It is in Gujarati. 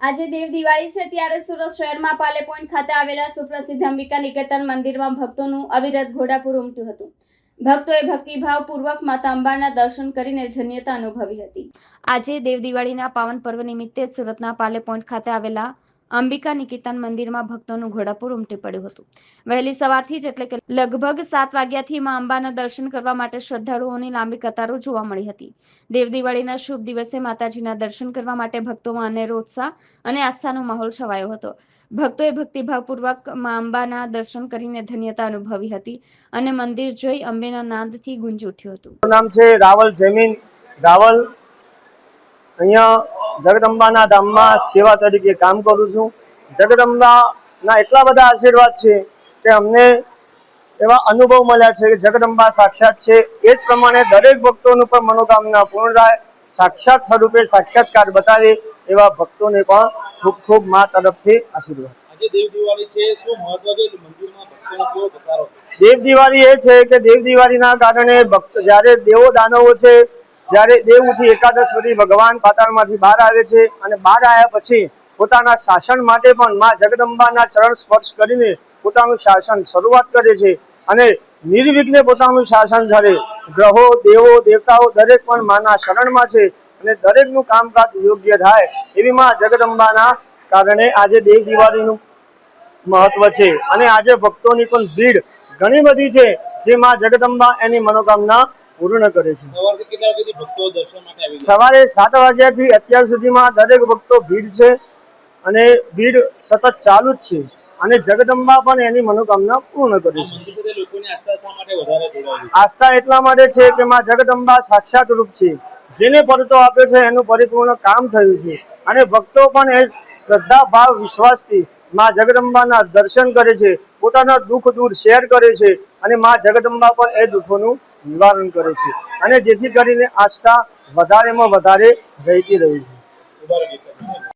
આજે દેવ દિવાળી છે ત્યારે સુરત શહેરમાં પાલે પોઈન્ટ ખાતે આવેલા સુપ્રસિદ્ધ અંબિકા નિકેતન મંદિરમાં ભક્તોનું અવિરત ઘોડાપુર ઉમટ્યું હતું. ભક્તોએ ભક્તિભાવપૂર્વક માતા અંબાના દર્શન કરીને ધન્યતા અનુભવી હતી. આજે દેવ દિવાળીના પાવન પર્વ નિમિત્તે સુરતના પાલે પોઈન્ટ ખાતે આવેલા અંબિકા નિકેતન મંદિરમાં ભક્તોનું ઘોડાપુર ઉમટી પડ્યું હતું. વહેલી સવારથી જ એટલે કે લગભગ સાત વાગ્યાથી માં અંબાના દર્શન કરવા માટે શ્રદ્ધાળુઓની લાંબી કતારો જોવા મળી હતી. દેવ દિવાળીના શુભ દિવસે માતાજીના દર્શન કરવા માટે ભક્તોમાં અનેરો ઉત્સાહ અને આસ્થાનો માહોલ છવાયો હતો. ભક્તોએ ભક્તિભાવપૂર્વક મા અંબાના દર્શન કરીને ધન્યતા અનુભવી હતી અને મંદિર જોઈ અંબેના નાદથી ગુંજી ઉઠ્યું હતું. નામ છે રાવલ જમીન. રાવલ અહીંયા જગદંબાના ધામમાં સેવા તરીકે કામ કરું છું. જગદંબાના એટલા બધા આશીર્વાદ છે કે અમને એવા અનુભવ મળ્યા છે કે જગદંબા સાક્ષાત છે. એ જ પ્રમાણે દરેક ભક્તોનું પણ મનોકામના પૂર્ણ થાય. સાક્ષાત સ્વરૂપે સાક્ષાત્કાર બતાવે એવા ભક્તોને પણ ખૂબ ખૂબ મા તરફથી આશીર્વાદ. દેવ દિવાળી એ છે કે દેવ દિવાળીના કારણે ભક્ત જ્યારે દેવો દાનવો છે જ્યારે દેવ ઉઠી એકાદશ પછી ભગવાન પાતાળમાંથી બહાર આવે છે અને બહાર આવ્યા પછી પોતાના શાસન માટે પણ મા જગદંબાના ચરણ સ્પર્શ કરીને પોતાનું શાસન શરૂઆત કરે છે અને નિર્વિઘ્ને પોતાનું શાસન ધરે. ગ્રહો, દેવો, દેવતાઓ દરેક પણ માના શરણમાં છે અને દરેકનું કામકાજ યોગ્ય થાય એવી માં જગદંબાના કારણે આજે દેવ દિવાળીનું મહત્વ છે. અને આજે ભક્તોની પણ ભીડ ઘણી બધી છે જે માં જગદંબા એની મનોકામના પૂર્ણ કરે છે. સવારે સાત વાગ્યાથી અત્યાર સુધીમાં દરેક ભક્તો ભીડ છે અને ભીડ સતત ચાલુ જ છે અને જગદંબા પણ એની મનોકામના પૂર્ણ કરે છે. આસ્થા એટલા માટે છે કે માં જગદંબા સાક્ષાત રૂપ છે. જેને પરતો આપે છે એનું પરિપૂર્ણ કામ થયું છે. અને ભક્તો પણ એ શ્રદ્ધા ભાવ વિશ્વાસથી માં જગદંબાના દર્શન કરે છે. પોતાના દુઃખ દૂર શેર કરે છે અને માં જગદંબા પણ એ દુઃખોનું નિવારણ કરે છે. અને જેથી કરીને આસ્થા વધારેમાં વધારે રહેતી રહી છે.